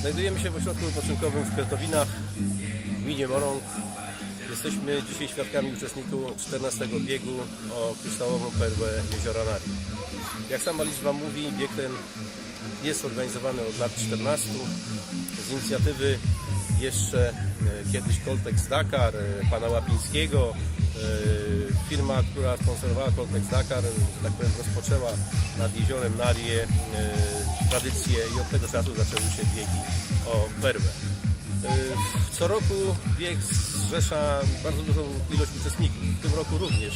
Znajdujemy się w ośrodku wypoczynkowym w Kretowinach, w gminie Morąg. Jesteśmy dzisiaj świadkami uczestników 14 biegu o kryształową perłę jeziora Nari. Jak sama liczba mówi, bieg ten jest organizowany od lat 14 z inicjatywy jeszcze e, kiedyś Coltex Dakar, e, pana Łapińskiego. E, Firma, która sponsorowała Coltex Dakar, tak powiem, rozpoczęła nad jeziorem Narię tradycję i od tego czasu zaczęły się biegi o perłę. E, Co roku bieg zrzesza bardzo dużą ilość uczestników. W tym roku również.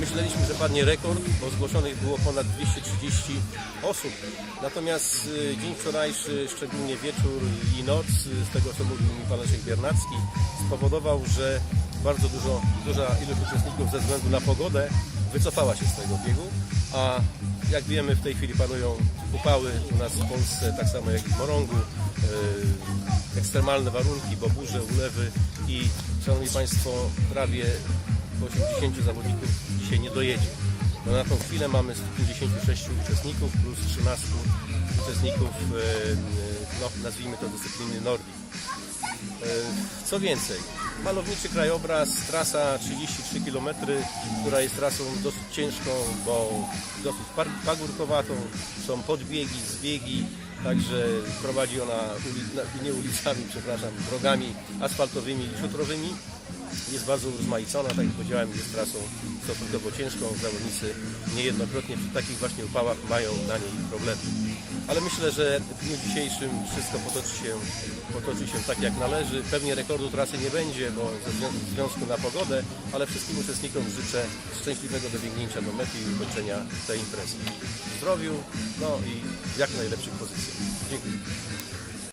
Myśleliśmy, że padnie rekord, bo zgłoszonych było ponad 230 osób. Natomiast y, dzień wczorajszy, szczególnie wieczór i noc, y, z tego co mówił mi pan Leszek Biernacki, spowodował, że bardzo dużo, duża ilość uczestników ze względu na pogodę wycofała się z tego biegu, a jak wiemy w tej chwili panują upały u nas w Polsce, tak samo jak i w Morągu. y, Ekstremalne warunki, bo burze, ulewy i Szanowni Państwo, prawie 80 zawodników dzisiaj nie dojedzie. No na tą chwilę mamy 156 uczestników plus 13 uczestników, e, e, no, nazwijmy to dyscypliny Nordic. E, Co więcej, malowniczy krajobraz, trasa 33 km, która jest trasą dosyć ciężką, bo dosyć pagórkowatą, są podbiegi, zbiegi, także prowadzi ona uli- nie ulicami, przepraszam, drogami asfaltowymi i szutrowymi. Jest bardzo urozmaicona, tak jak powiedziałem, jest trasą stosunkowo ciężką. Zawodnicy niejednokrotnie przy takich właśnie upałach mają na niej problemy. Ale myślę, że w dniu dzisiejszym wszystko potoczy się, potoczy się tak jak należy. Pewnie rekordu trasy nie będzie, bo ze zwią- ze względu na pogodę, ale wszystkim uczestnikom życzę szczęśliwego dobiegnięcia do mety i ukończenia tej imprezy. W zdrowiu, no i jak najlepszych pozycjach. Dziękuję.